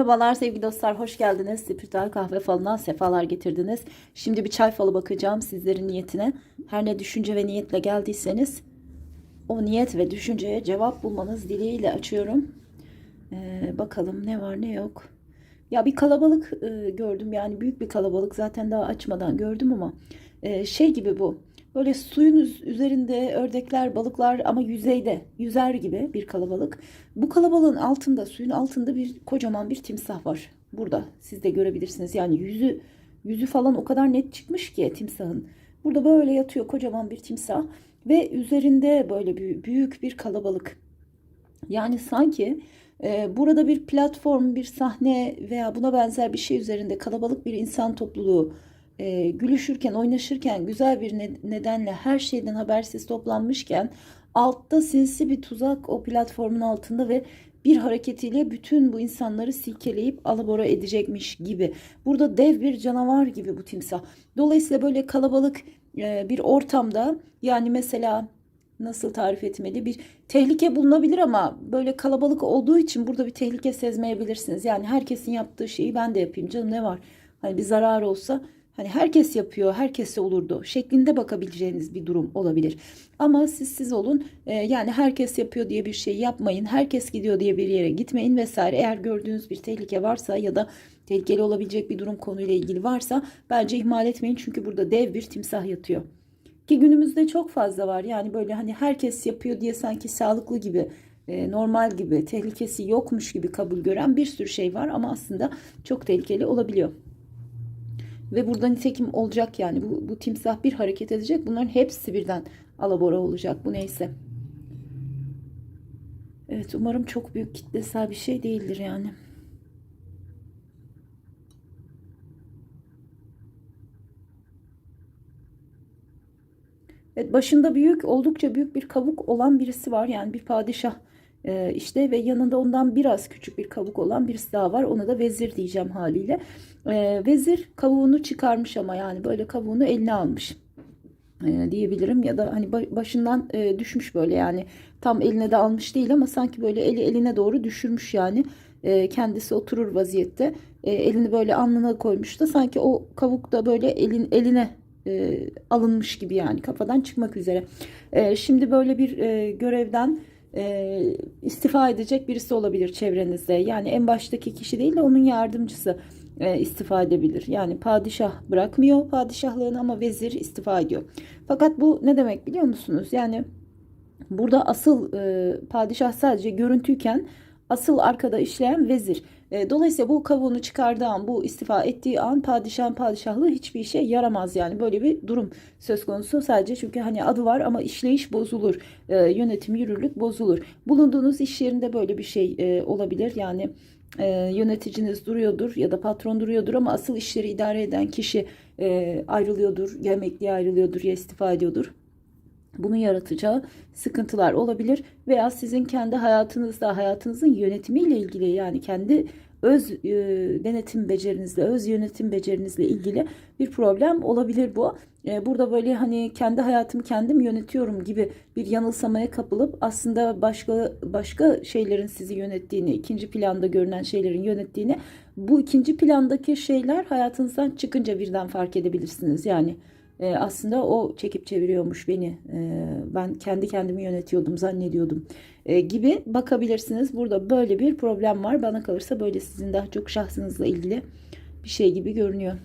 Merhabalar sevgili dostlar, hoş geldiniz. Spiritüel kahve falından sefalar getirdiniz. Şimdi bir çay falı bakacağım sizlerin niyetine. Her ne düşünce ve niyetle geldiyseniz o niyet ve düşünceye cevap bulmanız dileğiyle açıyorum. Ee, bakalım ne var ne yok. Ya bir kalabalık e, gördüm yani büyük bir kalabalık zaten daha açmadan gördüm ama e, şey gibi bu. Böyle suyun üz- üzerinde ördekler, balıklar ama yüzeyde yüzer gibi bir kalabalık. Bu kalabalığın altında, suyun altında bir kocaman bir timsah var. Burada siz de görebilirsiniz. Yani yüzü yüzü falan o kadar net çıkmış ki timsahın. Burada böyle yatıyor kocaman bir timsah ve üzerinde böyle büyük bir kalabalık. Yani sanki e, burada bir platform, bir sahne veya buna benzer bir şey üzerinde kalabalık bir insan topluluğu e, gülüşürken, oynaşırken, güzel bir ne- nedenle her şeyden habersiz toplanmışken altta sinsi bir tuzak o platformun altında ve bir hareketiyle bütün bu insanları silkeleyip alabora edecekmiş gibi. Burada dev bir canavar gibi bu timsah. Dolayısıyla böyle kalabalık e, bir ortamda yani mesela nasıl tarif etmeli bir tehlike bulunabilir ama böyle kalabalık olduğu için burada bir tehlike sezmeyebilirsiniz. Yani herkesin yaptığı şeyi ben de yapayım canım ne var? Hani bir zarar olsa hani herkes yapıyor, herkese olurdu şeklinde bakabileceğiniz bir durum olabilir. Ama siz siz olun e, yani herkes yapıyor diye bir şey yapmayın, herkes gidiyor diye bir yere gitmeyin vesaire. Eğer gördüğünüz bir tehlike varsa ya da tehlikeli olabilecek bir durum konuyla ilgili varsa bence ihmal etmeyin çünkü burada dev bir timsah yatıyor. Ki günümüzde çok fazla var. Yani böyle hani herkes yapıyor diye sanki sağlıklı gibi, e, normal gibi, tehlikesi yokmuş gibi kabul gören bir sürü şey var ama aslında çok tehlikeli olabiliyor. Ve burada nitekim olacak yani bu, bu timsah bir hareket edecek. Bunların hepsi birden alabora olacak. Bu neyse. Evet umarım çok büyük kitlesel bir şey değildir yani. Evet, başında büyük, oldukça büyük bir kabuk olan birisi var. Yani bir padişah e, işte ve yanında ondan biraz küçük bir kabuk olan birisi daha var. Ona da vezir diyeceğim haliyle. E, vezir kavuğunu çıkarmış ama yani böyle kavuğunu eline almış e, diyebilirim. Ya da hani ba- başından e, düşmüş böyle yani tam eline de almış değil ama sanki böyle eli eline doğru düşürmüş yani. Kendisi oturur vaziyette. Elini böyle alnına koymuş da sanki o kavuk da böyle elin eline e, alınmış gibi yani kafadan çıkmak üzere. Şimdi böyle bir e, görevden e, istifa edecek birisi olabilir çevrenizde. Yani en baştaki kişi değil de onun yardımcısı e, istifa edebilir. Yani padişah bırakmıyor padişahlığını ama vezir istifa ediyor. Fakat bu ne demek biliyor musunuz? Yani burada asıl e, padişah sadece görüntüyken asıl arkada işleyen vezir. E, Dolayısıyla bu kavuğunu çıkardığı an, bu istifa ettiği an padişahın padişahlığı hiçbir işe yaramaz yani. Böyle bir durum söz konusu sadece çünkü hani adı var ama işleyiş bozulur, E, yönetim yürürlük bozulur. Bulunduğunuz iş yerinde böyle bir şey e, olabilir. Yani yöneticiniz duruyordur ya da patron duruyordur ama asıl işleri idare eden kişi ayrılıyordur, ya ayrılıyordur ya istifa ediyordur bunun yaratacağı sıkıntılar olabilir veya sizin kendi hayatınızda hayatınızın yönetimiyle ilgili yani kendi öz e, denetim becerinizle, öz yönetim becerinizle ilgili bir problem olabilir bu. E, burada böyle hani kendi hayatımı kendim yönetiyorum gibi bir yanılsamaya kapılıp aslında başka başka şeylerin sizi yönettiğini, ikinci planda görünen şeylerin yönettiğini, bu ikinci plandaki şeyler hayatınızdan çıkınca birden fark edebilirsiniz. Yani e, aslında o çekip çeviriyormuş beni. E, ben kendi kendimi yönetiyordum zannediyordum e, gibi bakabilirsiniz. Burada böyle bir problem var. Bana kalırsa böyle sizin daha çok şahsınızla ilgili bir şey gibi görünüyor.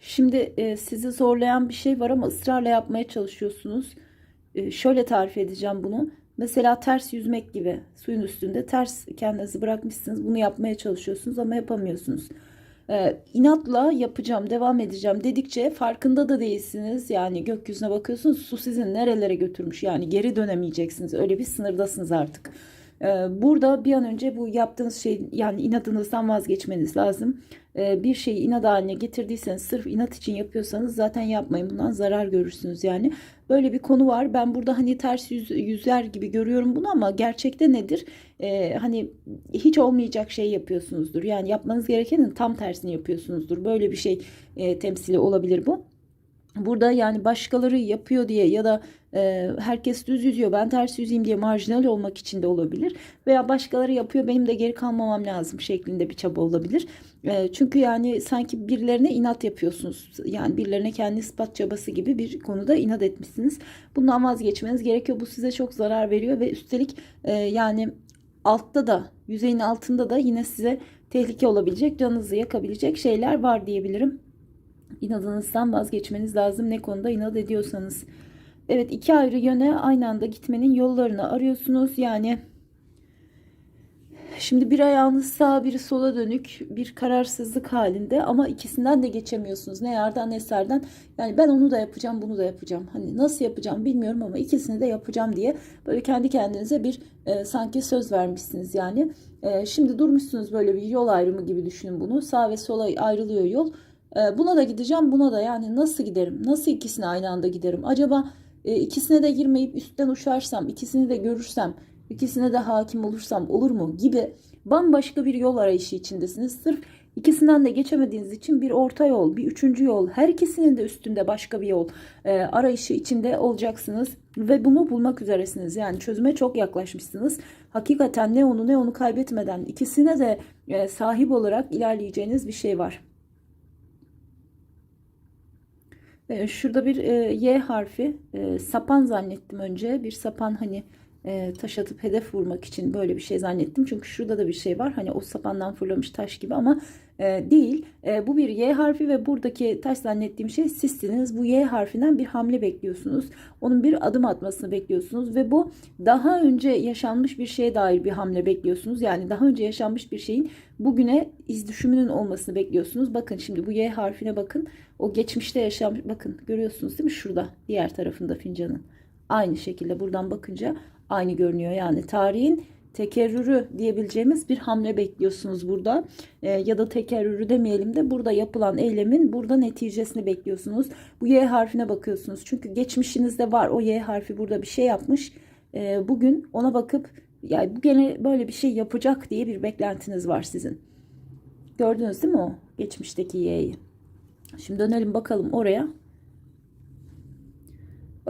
Şimdi e, sizi zorlayan bir şey var ama ısrarla yapmaya çalışıyorsunuz. E, şöyle tarif edeceğim bunu. Mesela ters yüzmek gibi suyun üstünde ters kendinizi bırakmışsınız. Bunu yapmaya çalışıyorsunuz ama yapamıyorsunuz. E, inatla yapacağım, devam edeceğim dedikçe farkında da değilsiniz. Yani gökyüzüne bakıyorsunuz su sizi nerelere götürmüş. Yani geri dönemeyeceksiniz. Öyle bir sınırdasınız artık. E, burada bir an önce bu yaptığınız şey yani inadınızdan vazgeçmeniz lazım. E, bir şeyi inat haline getirdiyseniz sırf inat için yapıyorsanız zaten yapmayın. Bundan zarar görürsünüz yani. Böyle bir konu var. Ben burada hani ters yüz, yüzler gibi görüyorum bunu ama gerçekte nedir? Ee, hani hiç olmayacak şey yapıyorsunuzdur. Yani yapmanız gerekenin tam tersini yapıyorsunuzdur. Böyle bir şey e, temsili olabilir bu. Burada yani başkaları yapıyor diye ya da e, herkes düz yüzüyor ben ters yüzeyim diye marjinal olmak için de olabilir. Veya başkaları yapıyor benim de geri kalmamam lazım şeklinde bir çaba olabilir. E, çünkü yani sanki birilerine inat yapıyorsunuz. Yani birilerine kendi ispat çabası gibi bir konuda inat etmişsiniz. Bundan vazgeçmeniz gerekiyor. Bu size çok zarar veriyor ve üstelik e, yani altta da yüzeyin altında da yine size tehlike olabilecek canınızı yakabilecek şeyler var diyebilirim inadınızdan vazgeçmeniz lazım ne konuda inat ediyorsanız. Evet iki ayrı yöne aynı anda gitmenin yollarını arıyorsunuz. Yani şimdi bir ayağınız sağa biri sola dönük bir kararsızlık halinde ama ikisinden de geçemiyorsunuz. Ne yerden ne eserden. Yani ben onu da yapacağım bunu da yapacağım. Hani nasıl yapacağım bilmiyorum ama ikisini de yapacağım diye böyle kendi kendinize bir e, sanki söz vermişsiniz yani. E, şimdi durmuşsunuz böyle bir yol ayrımı gibi düşünün bunu. Sağ ve sola ayrılıyor yol. E, buna da gideceğim buna da yani nasıl giderim? Nasıl ikisine aynı anda giderim? Acaba e, ikisine de girmeyip üstten uçarsam, ikisini de görürsem, ikisine de hakim olursam olur mu gibi bambaşka bir yol arayışı içindesiniz. Sırf ikisinden de geçemediğiniz için bir orta yol, bir üçüncü yol, her ikisinin de üstünde başka bir yol e, arayışı içinde olacaksınız ve bunu bulmak üzeresiniz. Yani çözüme çok yaklaşmışsınız. Hakikaten ne onu ne onu kaybetmeden ikisine de e, sahip olarak ilerleyeceğiniz bir şey var. E, şurada bir Y harfi sapan zannettim önce. Bir sapan hani e, taş atıp hedef vurmak için böyle bir şey zannettim. Çünkü şurada da bir şey var. Hani o sapandan fırlamış taş gibi ama e, değil. E, bu bir Y harfi ve buradaki taş zannettiğim şey sizsiniz. Bu Y harfinden bir hamle bekliyorsunuz. Onun bir adım atmasını bekliyorsunuz ve bu daha önce yaşanmış bir şeye dair bir hamle bekliyorsunuz. Yani daha önce yaşanmış bir şeyin bugüne iz düşümünün olmasını bekliyorsunuz. Bakın şimdi bu Y harfine bakın. O geçmişte yaşanmış bakın görüyorsunuz değil mi şurada diğer tarafında fincanın. Aynı şekilde buradan bakınca aynı görünüyor. Yani tarihin tekerrürü diyebileceğimiz bir hamle bekliyorsunuz burada. E, ya da tekerrürü demeyelim de burada yapılan eylemin burada neticesini bekliyorsunuz. Bu Y harfine bakıyorsunuz. Çünkü geçmişinizde var o Y harfi burada bir şey yapmış. E, bugün ona bakıp yani bu gene böyle bir şey yapacak diye bir beklentiniz var sizin. Gördünüz değil mi o geçmişteki Y'yi? Şimdi dönelim bakalım oraya.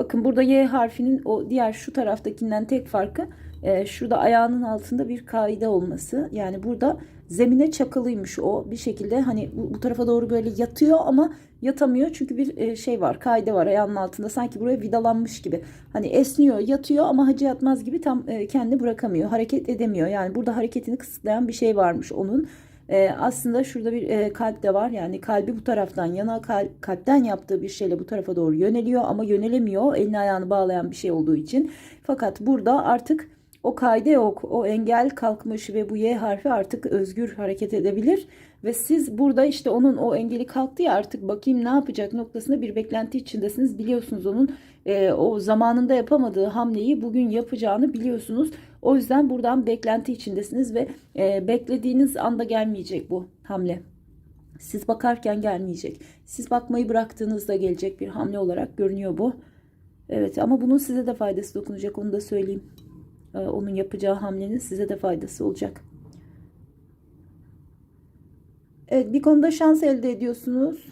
Bakın burada Y harfinin o diğer şu taraftakinden tek farkı e, şurada ayağının altında bir kaide olması. Yani burada zemine çakılıymış o bir şekilde hani bu, bu tarafa doğru böyle yatıyor ama yatamıyor çünkü bir e, şey var kaide var ayağının altında sanki buraya vidalanmış gibi. Hani esniyor yatıyor ama hacı yatmaz gibi tam e, kendi bırakamıyor hareket edemiyor. Yani burada hareketini kısıtlayan bir şey varmış onun. E, aslında şurada bir e, kalp de var. Yani kalbi bu taraftan yana kalp, kalpten yaptığı bir şeyle bu tarafa doğru yöneliyor ama yönelemiyor. Elini ayağını bağlayan bir şey olduğu için. Fakat burada artık o kaide yok. O engel kalkmış ve bu Y harfi artık özgür hareket edebilir. Ve siz burada işte onun o engeli kalktı ya artık bakayım ne yapacak noktasında bir beklenti içindesiniz. Biliyorsunuz onun e, o zamanında yapamadığı hamleyi bugün yapacağını biliyorsunuz. O yüzden buradan beklenti içindesiniz ve e, beklediğiniz anda gelmeyecek bu hamle. Siz bakarken gelmeyecek. Siz bakmayı bıraktığınızda gelecek bir hamle olarak görünüyor bu. Evet ama bunun size de faydası dokunacak onu da söyleyeyim. Ee, onun yapacağı hamlenin size de faydası olacak. Evet bir konuda şans elde ediyorsunuz.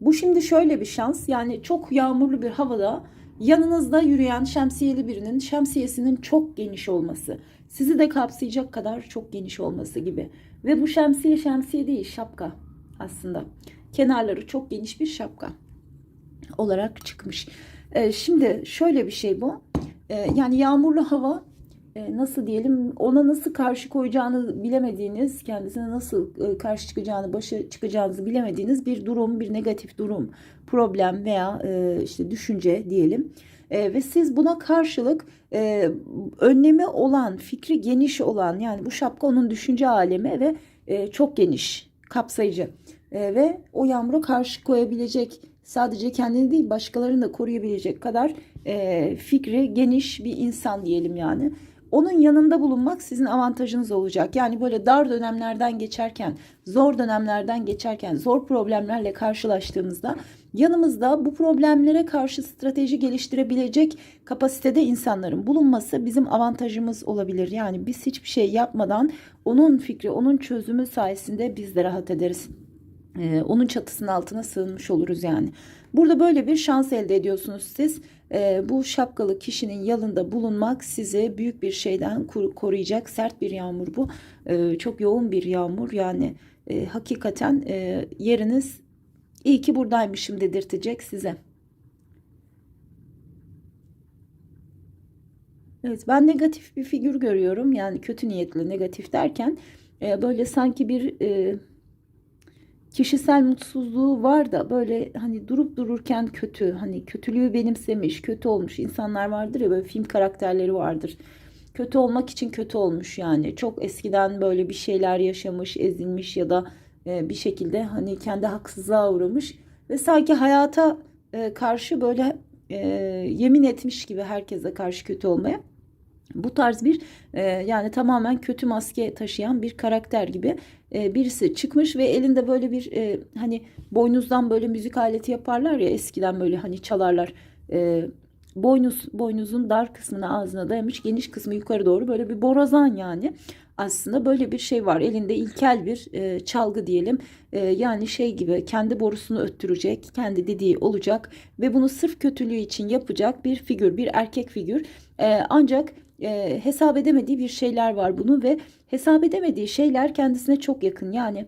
Bu şimdi şöyle bir şans. Yani çok yağmurlu bir havada yanınızda yürüyen şemsiyeli birinin şemsiyesinin çok geniş olması. Sizi de kapsayacak kadar çok geniş olması gibi. Ve bu şemsiye şemsiye değil şapka aslında. Kenarları çok geniş bir şapka olarak çıkmış. Ee, şimdi şöyle bir şey bu. Ee, yani yağmurlu hava nasıl diyelim ona nasıl karşı koyacağını bilemediğiniz, kendisine nasıl e, karşı çıkacağını, başa çıkacağınızı bilemediğiniz bir durum, bir negatif durum, problem veya e, işte düşünce diyelim. ve siz buna karşılık önlemi olan, fikri geniş olan yani bu şapka onun düşünce alemi ve çok geniş, kapsayıcı ve o yağmura karşı koyabilecek sadece kendini değil başkalarını da koruyabilecek kadar e, fikri geniş bir insan diyelim yani. Onun yanında bulunmak sizin avantajınız olacak. Yani böyle dar dönemlerden geçerken, zor dönemlerden geçerken, zor problemlerle karşılaştığımızda yanımızda bu problemlere karşı strateji geliştirebilecek kapasitede insanların bulunması bizim avantajımız olabilir. Yani biz hiçbir şey yapmadan onun fikri, onun çözümü sayesinde biz de rahat ederiz. Ee, onun çatısının altına sığınmış oluruz yani. Burada böyle bir şans elde ediyorsunuz siz. Ee, bu şapkalı kişinin yanında bulunmak sizi büyük bir şeyden koruyacak. Sert bir yağmur bu. Ee, çok yoğun bir yağmur. Yani e, hakikaten e, yeriniz iyi ki buradaymışım dedirtecek size. Evet ben negatif bir figür görüyorum. Yani kötü niyetli negatif derken e, böyle sanki bir kişisel mutsuzluğu var da böyle hani durup dururken kötü hani kötülüğü benimsemiş kötü olmuş insanlar vardır ya böyle film karakterleri vardır. Kötü olmak için kötü olmuş yani. Çok eskiden böyle bir şeyler yaşamış ezilmiş ya da e, bir şekilde hani kendi haksızlığa uğramış ve sanki hayata e, karşı böyle e, yemin etmiş gibi herkese karşı kötü olmaya bu tarz bir e, yani tamamen kötü maske taşıyan bir karakter gibi e, birisi çıkmış ve elinde böyle bir e, hani boynuzdan böyle müzik aleti yaparlar ya eskiden böyle hani çalarlar. E, boynuz boynuzun dar kısmına ağzına dayamış geniş kısmı yukarı doğru böyle bir borazan yani. Aslında böyle bir şey var. Elinde ilkel bir e, çalgı diyelim. E, yani şey gibi kendi borusunu öttürecek kendi dediği olacak ve bunu sırf kötülüğü için yapacak bir figür bir erkek figür. E, ancak e, hesap edemediği bir şeyler var bunun ve hesap edemediği şeyler kendisine çok yakın. Yani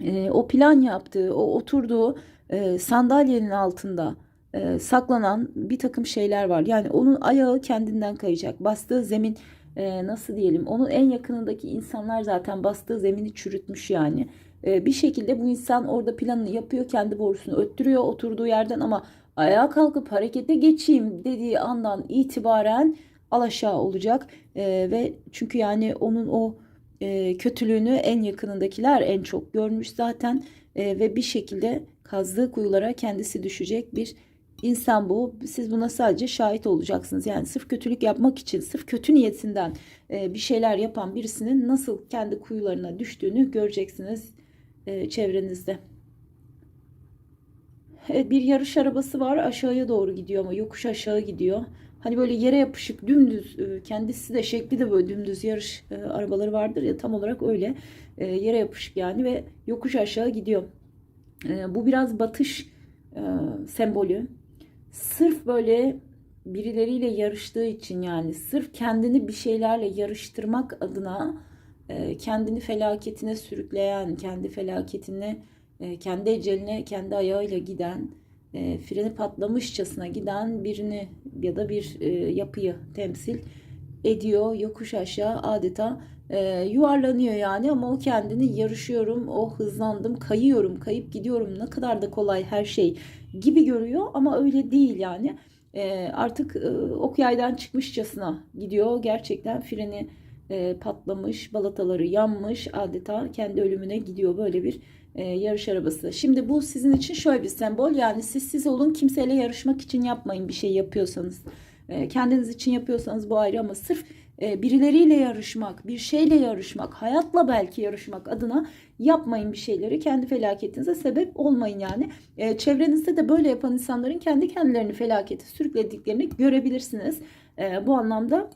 e, o plan yaptığı, o oturduğu e, sandalyenin altında e, saklanan bir takım şeyler var. Yani onun ayağı kendinden kayacak. Bastığı zemin e, nasıl diyelim? Onun en yakınındaki insanlar zaten bastığı zemini çürütmüş yani. E, bir şekilde bu insan orada planını yapıyor, kendi borusunu öttürüyor oturduğu yerden ama ayağa kalkıp harekete geçeyim dediği andan itibaren alaşağı olacak e, ve çünkü yani onun o e, kötülüğünü en yakınındakiler en çok görmüş zaten e, ve bir şekilde kazdığı kuyulara kendisi düşecek bir insan bu. Siz buna sadece şahit olacaksınız. Yani sırf kötülük yapmak için, sırf kötü niyetinden e, bir şeyler yapan birisinin nasıl kendi kuyularına düştüğünü göreceksiniz e, çevrenizde. Evet, bir yarış arabası var aşağıya doğru gidiyor ama yokuş aşağı gidiyor. Hani böyle yere yapışık dümdüz e, kendisi de şekli de böyle dümdüz yarış e, arabaları vardır ya tam olarak öyle e, yere yapışık yani ve yokuş aşağı gidiyor. Bu biraz batış sembolü. Sırf böyle birileriyle yarıştığı için yani sırf kendini bir şeylerle yarıştırmak adına kendini felaketine sürükleyen, kendi felaketine, kendi eceline, kendi ayağıyla giden e, freni patlamışçasına giden birini ya da bir e, yapıyı temsil ediyor. Yokuş aşağı adeta e, yuvarlanıyor yani ama o kendini yarışıyorum, o hızlandım, kayıyorum, kayıp gidiyorum ne kadar da kolay her şey gibi görüyor ama öyle değil yani. E, artık e, ok yaydan çıkmışçasına gidiyor. Gerçekten freni e, patlamış, balataları yanmış adeta kendi ölümüne gidiyor böyle bir e, yarış arabası. Şimdi bu sizin için şöyle bir sembol yani siz siz olun kimseyle yarışmak için yapmayın bir şey yapıyorsanız. E, kendiniz için yapıyorsanız bu ayrı ama sırf e, birileriyle yarışmak, bir şeyle yarışmak, hayatla belki yarışmak adına yapmayın bir şeyleri. Kendi felaketinize sebep olmayın yani. E, çevrenizde de böyle yapan insanların kendi kendilerini felakete sürüklediklerini görebilirsiniz. E, bu anlamda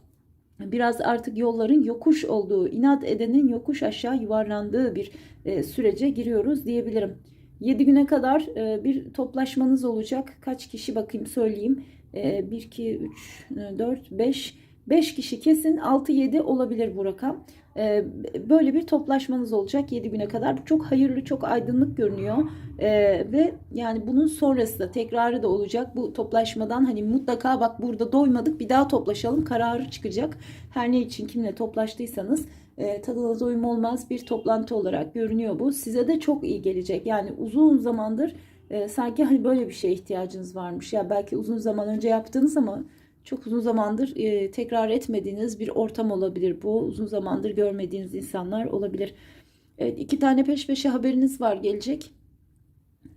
biraz artık yolların yokuş olduğu, inat edenin yokuş aşağı yuvarlandığı bir e, sürece giriyoruz diyebilirim. 7 güne kadar e, bir toplaşmanız olacak. Kaç kişi bakayım söyleyeyim. E, 1, 2, 3, 4, 5, 5 kişi kesin 6-7 olabilir bu rakam. E, böyle bir toplaşmanız olacak 7 güne kadar. Bu çok hayırlı, çok aydınlık görünüyor. E, ve yani bunun sonrası da tekrarı da olacak. Bu toplaşmadan hani mutlaka bak burada doymadık bir daha toplaşalım kararı çıkacak. Her ne için kimle toplaştıysanız e, tadına doyum olmaz bir toplantı olarak görünüyor bu. Size de çok iyi gelecek. Yani uzun zamandır e, sanki hani böyle bir şeye ihtiyacınız varmış. Ya belki uzun zaman önce yaptığınız ama çok uzun zamandır e, tekrar etmediğiniz bir ortam olabilir bu. Uzun zamandır görmediğiniz insanlar olabilir. Evet, iki tane peş peşe haberiniz var gelecek.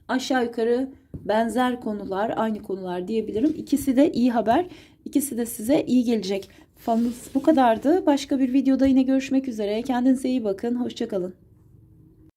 Aşağı yukarı benzer konular, aynı konular diyebilirim. İkisi de iyi haber, ikisi de size iyi gelecek. Falımız bu kadardı. Başka bir videoda yine görüşmek üzere. Kendinize iyi bakın. Hoşçakalın.